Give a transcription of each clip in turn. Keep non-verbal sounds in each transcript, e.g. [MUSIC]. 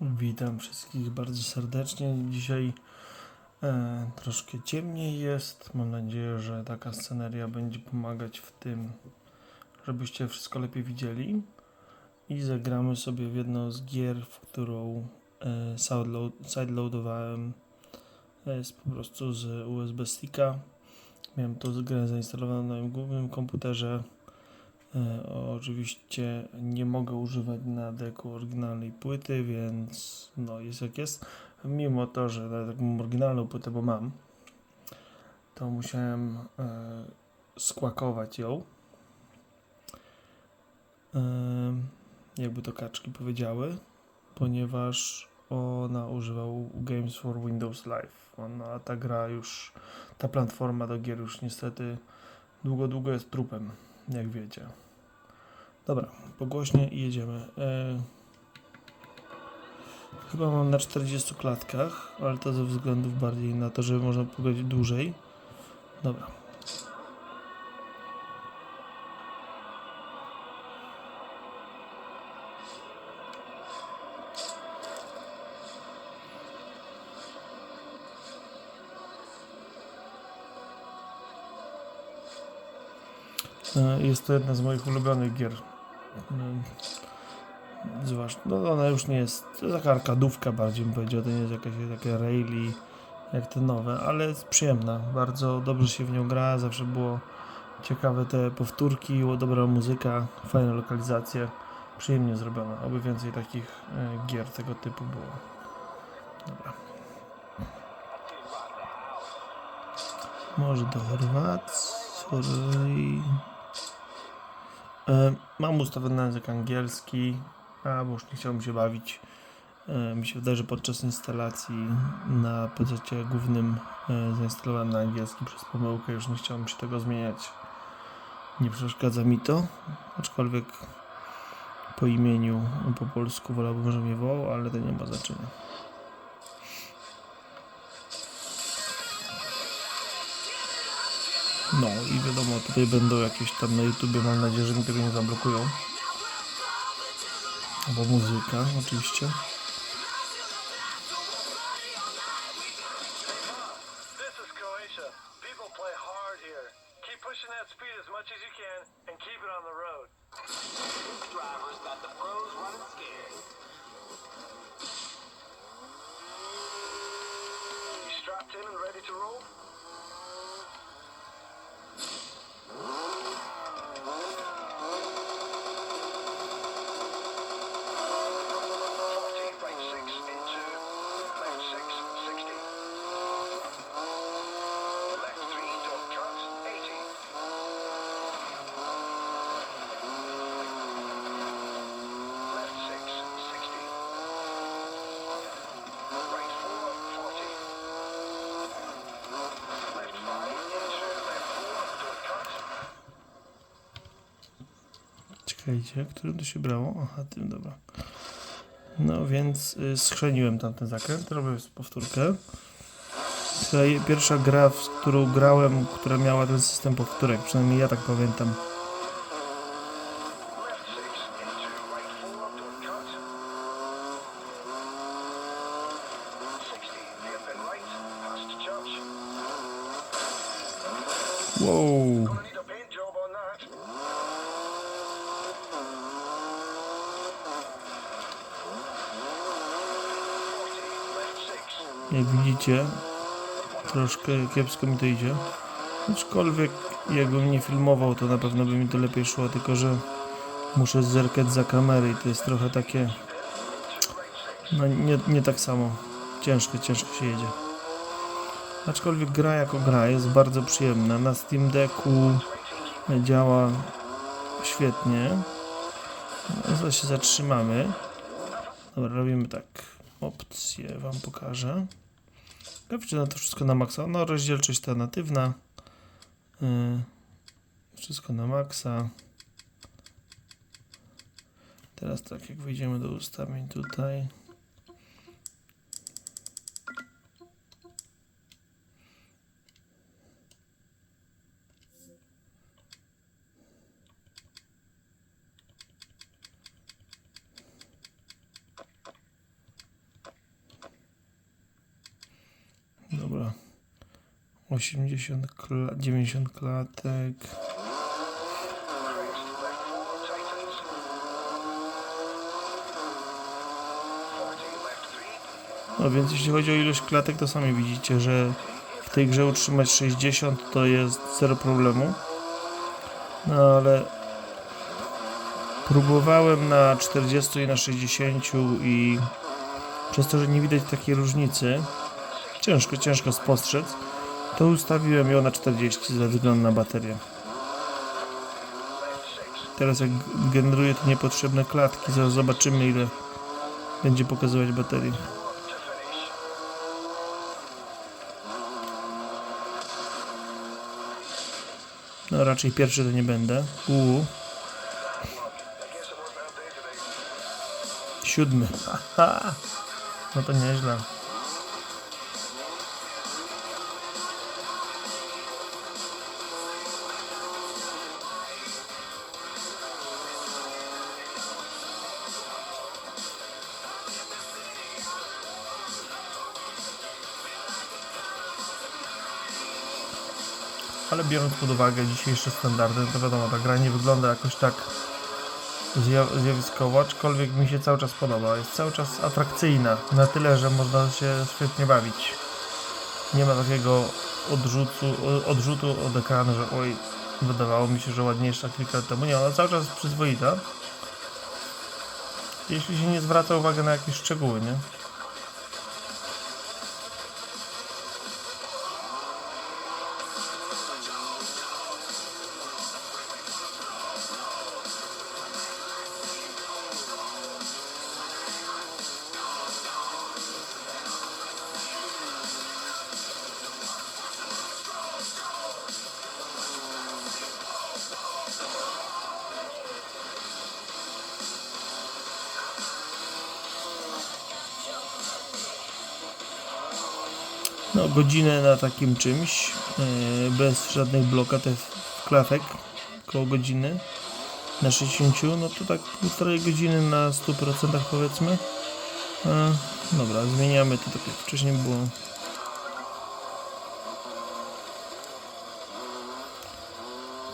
Witam wszystkich bardzo serdecznie. Dzisiaj e, troszkę ciemniej jest. Mam nadzieję, że taka sceneria będzie pomagać w tym, żebyście wszystko lepiej widzieli. I zagramy sobie w jedną z gier, w którą e, sideload, sideloadowałem e, z, po prostu z USB sticka. Miałem tą grę zainstalowaną na moim głównym komputerze. E, oczywiście nie mogę używać na deku oryginalnej płyty, więc no jest jak jest. Mimo to, że jak mam oryginalną płytę, bo mam, to musiałem e, skłakować ją. E, jakby to kaczki powiedziały, ponieważ ona używał Games for Windows Live. Ona, ta gra już, ta platforma do gier już niestety długo, długo jest trupem jak wiecie. Dobra, pogłośnie i jedziemy. E, chyba mam na 40 klatkach, ale to ze względów bardziej na to, żeby można pograć dłużej. Dobra. Jest to jedna z moich ulubionych gier. Mm, Zwłaszcza, no ona już nie jest, to jest taka arkadówka bardziej bym powiedział, to nie jest jakaś takie raili jak te nowe, ale jest przyjemna, bardzo dobrze się w nią gra, zawsze było ciekawe te powtórki, dobra muzyka, fajne lokalizacje, przyjemnie zrobione, oby więcej takich e, gier tego typu było. Dobra. Może do Chorwacji. E, Mam ustawiony język angielski, a bo już nie chciałbym się bawić. E, Mi się wydaje, że podczas instalacji na PC głównym e, zainstalowałem na angielski przez pomyłkę, już nie chciałem się tego zmieniać. Nie przeszkadza mi to, aczkolwiek po imieniu po polsku wolałbym, że mnie wołał, ale to nie ma znaczenia. No i wiadomo, tutaj będą jakieś tam na YouTubie, mam nadzieję, że mi tego nie zablokują. Albo muzyka, oczywiście. Czekajcie, którym to się brało? Aha, tym, dobra. No więc y, schrzeniłem tamten zakręt, robię powtórkę. Je- pierwsza gra, w którą grałem, która miała ten system powtórek, przynajmniej ja tak pamiętam. Troszkę kiepsko mi to idzie. Aczkolwiek jakbym nie filmował, to na pewno by mi to lepiej szło, tylko że muszę zerkać za kamery i to jest trochę takie... No nie, nie tak samo. Ciężko, ciężko się jedzie. Aczkolwiek gra jako gra jest bardzo przyjemna. Na Steam Decku działa świetnie. Zaraz się zatrzymamy. Dobra, robimy tak. Opcje Wam pokażę. Graficznie na to wszystko na maksa. No, rozdzielczość ta natywna. Yy, wszystko na maksa. Teraz tak, jak wejdziemy do ustawień tutaj. Dobra. 80 kla 90 klatek. Christ, left four tightens. 40 left three. No więc jeśli chodzi o ilość klatek, to sami widzicie, że w tej grze utrzymać 60 to jest zero problemu. No ale próbowałem na 40 i na 60 i przez to, że nie widać takiej różnicy, ciężko, ciężko spostrzec, to ustawiłem ją na 40 ze względu na baterię. Teraz jak generuję te niepotrzebne klatki, zaraz zobaczymy ile będzie pokazywać baterii. No raczej pierwszy to nie będę. Uuu, siódmy. Haha. [LAUGHS] No to nieźle. Biorąc pod uwagę dzisiejsze standardy, no to wiadomo, ta gra nie wygląda jakoś tak zja- zjawiskowo, aczkolwiek mi się cały czas podoba. Jest cały czas atrakcyjna, na tyle, że można się świetnie bawić. Nie ma takiego odrzutu, odrzutu od ekranu, że oj, wydawało mi się, że ładniejsza kilka lat temu. Nie, ona cały czas jest przyzwoita. Jeśli się nie zwraca uwagi na jakieś szczegóły, nie? Godzinę na takim czymś, yy, bez żadnych blokad, klafek, koło godziny na 60, no to tak półtorej godziny na 100% powiedzmy. E, dobra, zmieniamy to tak jak wcześniej było.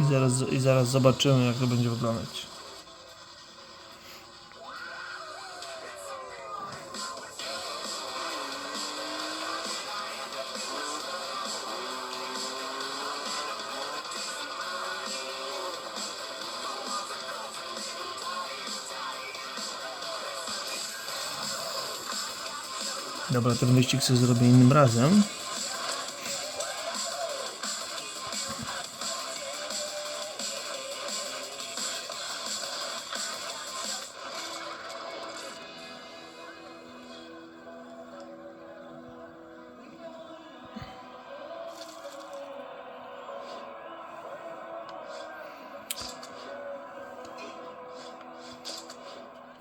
I zaraz, I zaraz zobaczymy jak to będzie wyglądać. Dobra, ten wyścig sobie zrobię innym razem.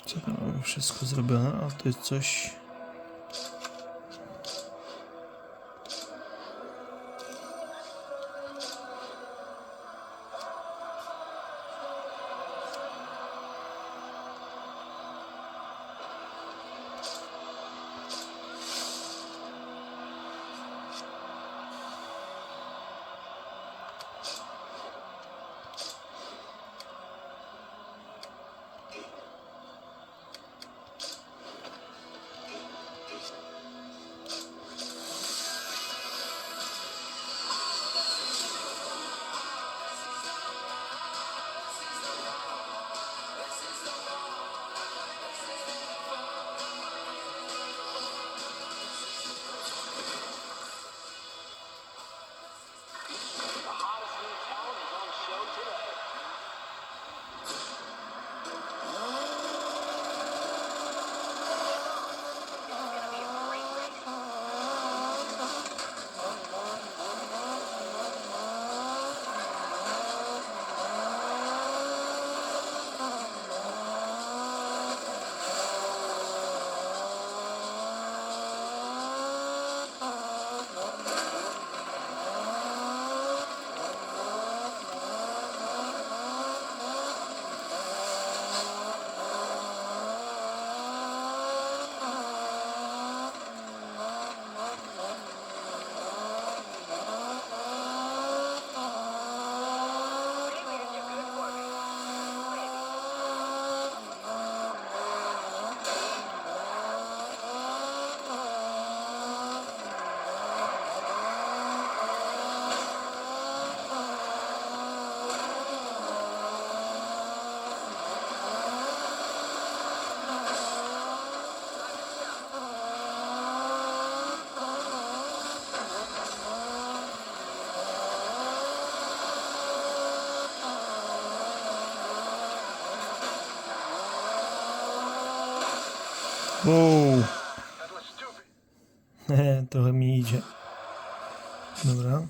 Co tam wszystko zrobione? A to jest coś. Wow. [LAUGHS] Trochę mi idzie. Dobra.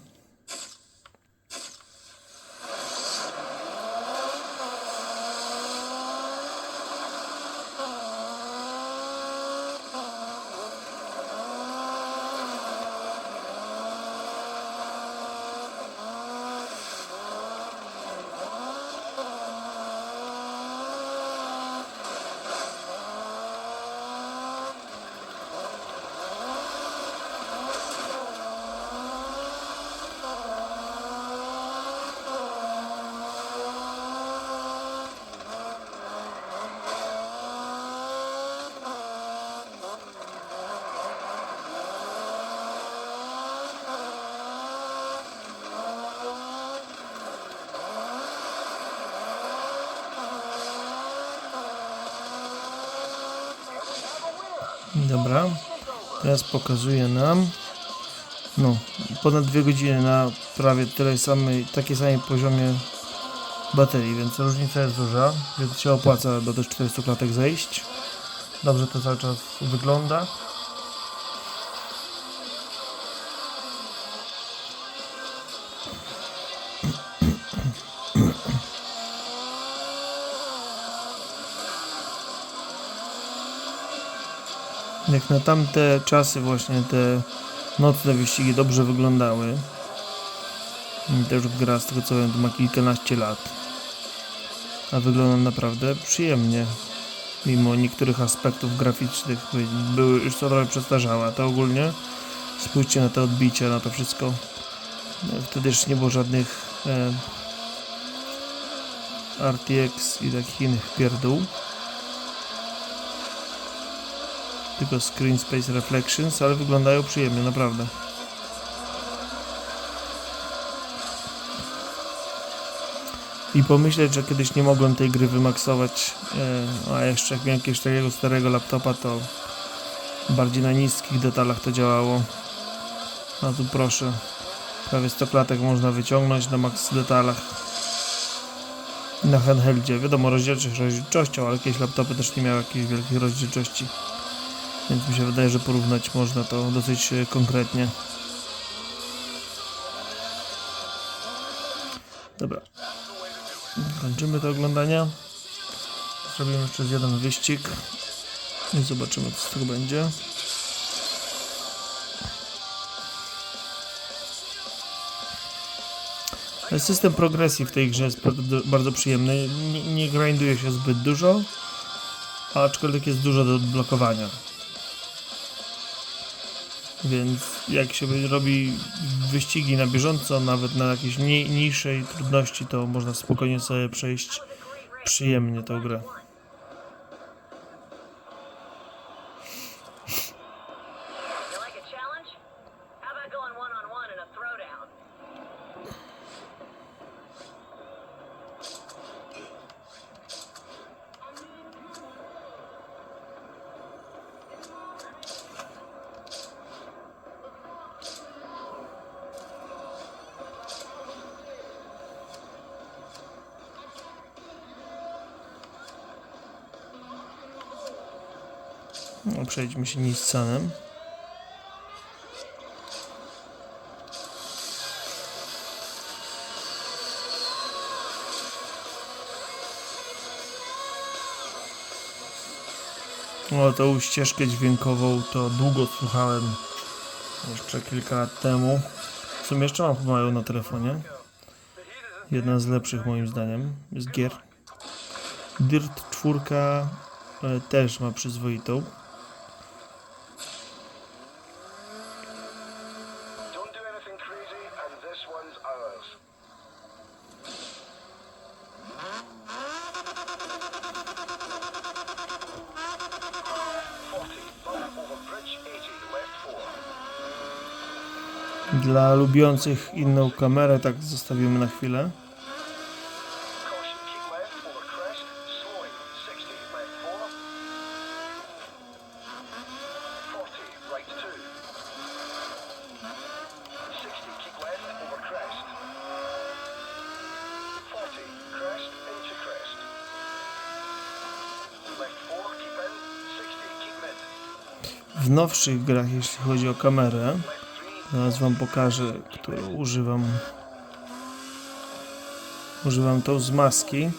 Dobra. Teraz pokazuje nam. No, ponad dwie godziny na prawie tyle samej, takiej samej poziomie baterii, więc różnica jest duża, więc się opłaca do tych 400 klatek zejść. Dobrze to cały czas wygląda. Jak na tamte czasy właśnie te nocne wyścigi dobrze wyglądały. I Też gra z tego co wiem to ma kilkanaście lat. A wygląda naprawdę przyjemnie. Mimo niektórych aspektów graficznych by- były już trochę przestarzałe. To ogólnie spójrzcie na te odbicia, na to wszystko. No, Wtedy jeszcze nie było żadnych e, RTX i takich innych pierdół. Tylko Screen Space Reflections, ale wyglądają przyjemnie, naprawdę. I pomyśleć, że kiedyś nie mogłem tej gry wymaksować, e, a jeszcze jak miałem jakiegoś takiego starego laptopa, to bardziej na niskich detalach to działało. A tu proszę, prawie 100 klatek można wyciągnąć na max detalach. Na handheldzie, wiadomo, rozdzielczość rozdzielczością, ale jakieś laptopy też nie miały jakiejś wielkiej rozdzielczości. Więc mi się wydaje, że porównać można to dosyć e, konkretnie. Dobra. Kończymy to oglądanie. Zrobimy jeszcze jeden wyścig. I zobaczymy, co z tego będzie. System progresji w tej grze jest bardzo przyjemny. Nie, nie grinduje się zbyt dużo, aczkolwiek jest dużo do odblokowania. Więc jak się robi wyścigi na bieżąco, nawet na jakiejś mniej, niższej trudności, to można spokojnie sobie przejść przyjemnie tą grę. No, przejdźmy się Nissanem. O, tą ścieżkę dźwiękową to długo słuchałem. Jeszcze kilka lat temu. W sumie jeszcze mam chyba ją na telefonie. Jedna z lepszych moim zdaniem z gier. Dirt 4 e, też ma przyzwoitą. Dla lubiących inną kamerę tak zostawimy na chwilę. W nowszych grach, jeśli chodzi o kamerę, zaraz wam pokażę, którą używam. Używam tą z maski,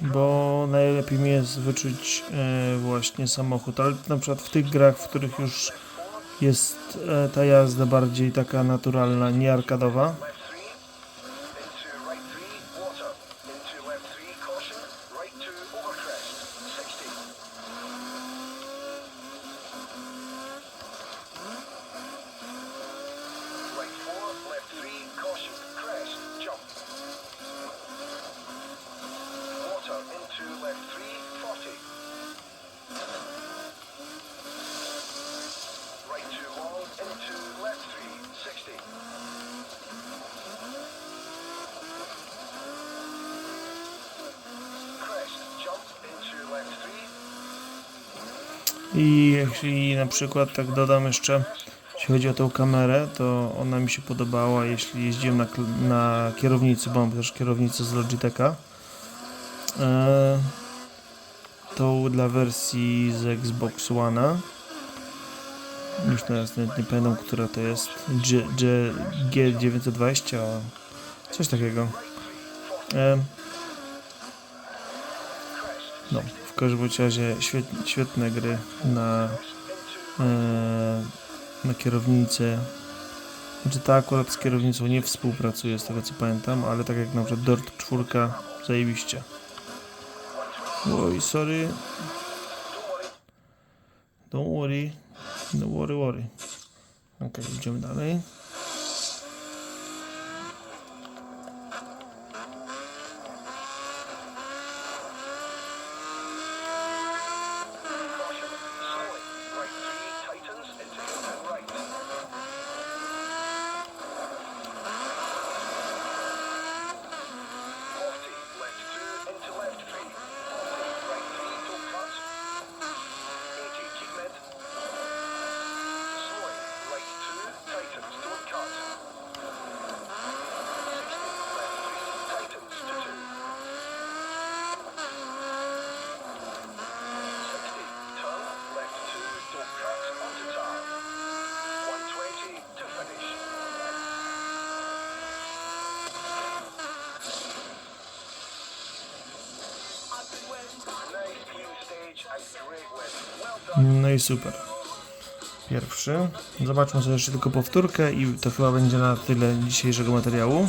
bo najlepiej mi jest wyczuć e, właśnie samochód, ale na przykład w tych grach, w których już jest e, ta jazda bardziej taka naturalna, nie arkadowa, I jeśli na przykład tak dodam jeszcze, jeśli chodzi o tą kamerę, to ona mi się podobała, jeśli jeździłem na, na kierownicy, bo mam też kierownicę z Logitecha. E, tą dla wersji z Xbox One'a. Już teraz nawet nie pamiętam, która to jest. G, G, G920, coś takiego. E, no, w każdym razie świetne, świetne gry na, e, na kierownicę. Znaczy ta akurat z kierownicą nie współpracuje z tego co pamiętam, ale tak jak na przykład Dirt 4 zajebiście. Oj, sorry. Don't worry. Don't worry, worry. Ok, idziemy dalej. I super. Pierwszy. Zobaczmy sobie jeszcze tylko powtórkę i to chyba będzie na tyle dzisiejszego materiału.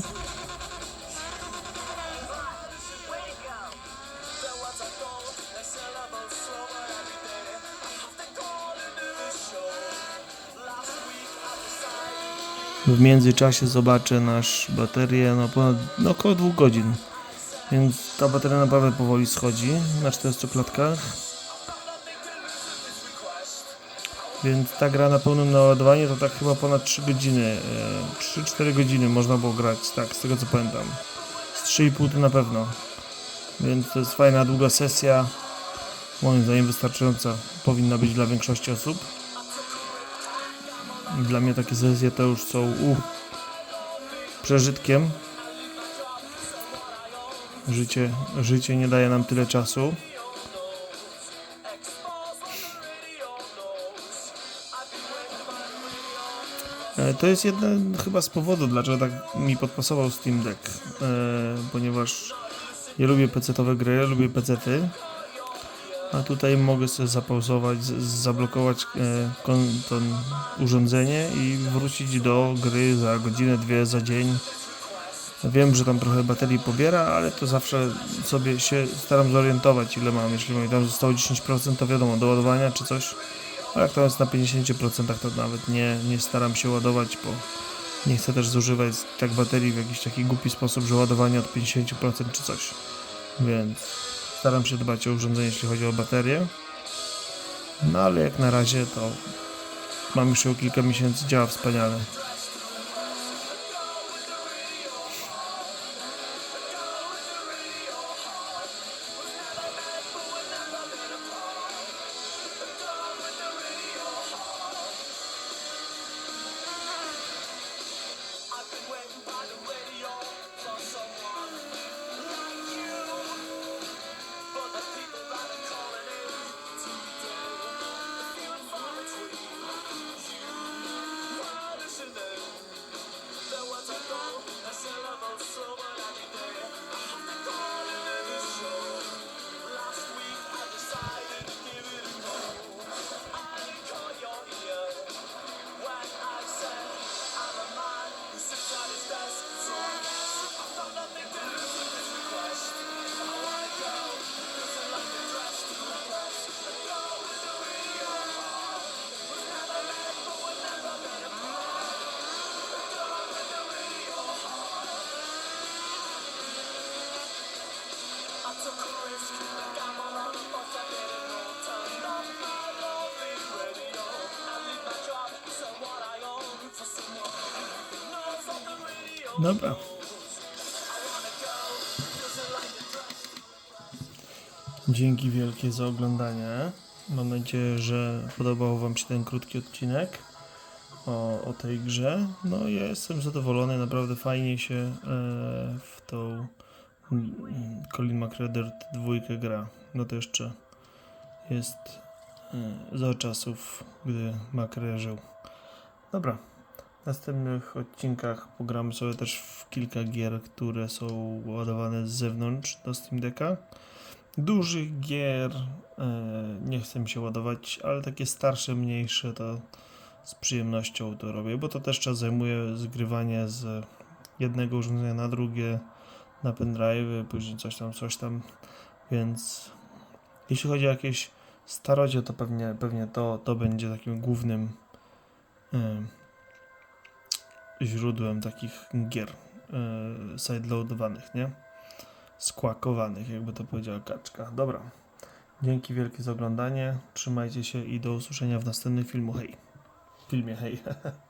W międzyczasie zobaczę nasz baterię no ponad no około 2 godzin. Więc ta bateria naprawdę powoli schodzi na 40 klatkach. Więc ta gra na pełnym naładowaniu to tak chyba ponad 3 godziny, e, 3-4 godziny można było grać, tak, z tego co pamiętam. Z 3,5 to na pewno. Więc to jest fajna, długa sesja. Moim zdaniem wystarczająca powinna być dla większości osób. Dla mnie takie sesje to już są uh, przeżytkiem. Życie, życie nie daje nam tyle czasu. To jest jeden chyba z powodów, dlaczego tak mi podpasował Steam Deck, e, ponieważ ja lubię PC-owe gry, lubię PC-ty, a tutaj mogę sobie zapauzować, zablokować e, to urządzenie i wrócić do gry za godzinę, dwie, za dzień. Wiem, że tam trochę baterii pobiera, ale to zawsze sobie się staram zorientować, ile mam. Jeśli mi tam zostało 10%, to wiadomo, do ładowania czy coś. A jak to jest na 50%, to nawet nie, nie staram się ładować, bo nie chcę też zużywać tak baterii w jakiś taki głupi sposób, że ładowanie od 50% czy coś. Więc staram się dbać o urządzenie, jeśli chodzi o baterię. No ale jak na razie to mam już ją kilka miesięcy, działa wspaniale. Dobra. Dzięki wielkie za oglądanie. Mam nadzieję, że podobał Wam się ten krótki odcinek o, o tej grze. No ja jestem zadowolony, naprawdę fajnie się e, w tą Colin McRae dwójkę gra. No to jeszcze jest e, za czasów, gdy McRae żył. Dobra. W następnych odcinkach pogramy sobie też w kilka gier, które są ładowane z zewnątrz do Steam Decka. Dużych gier e, nie chcę mi się ładować, ale takie starsze, mniejsze to z przyjemnością to robię, bo to też czas zajmuje zgrywanie z jednego urządzenia na drugie, na pendrive, później coś tam, coś tam, więc jeśli chodzi o jakieś starocie, to pewnie, pewnie to, to będzie takim głównym e, źródłem takich gier e, sideloadowanych, nie? Skłakowanych, jakby to powiedziała kaczka. Dobra. Dzięki wielkie za oglądanie. Trzymajcie się i do usłyszenia w następnym filmu. Hej. Filmie, hej. [LAUGHS]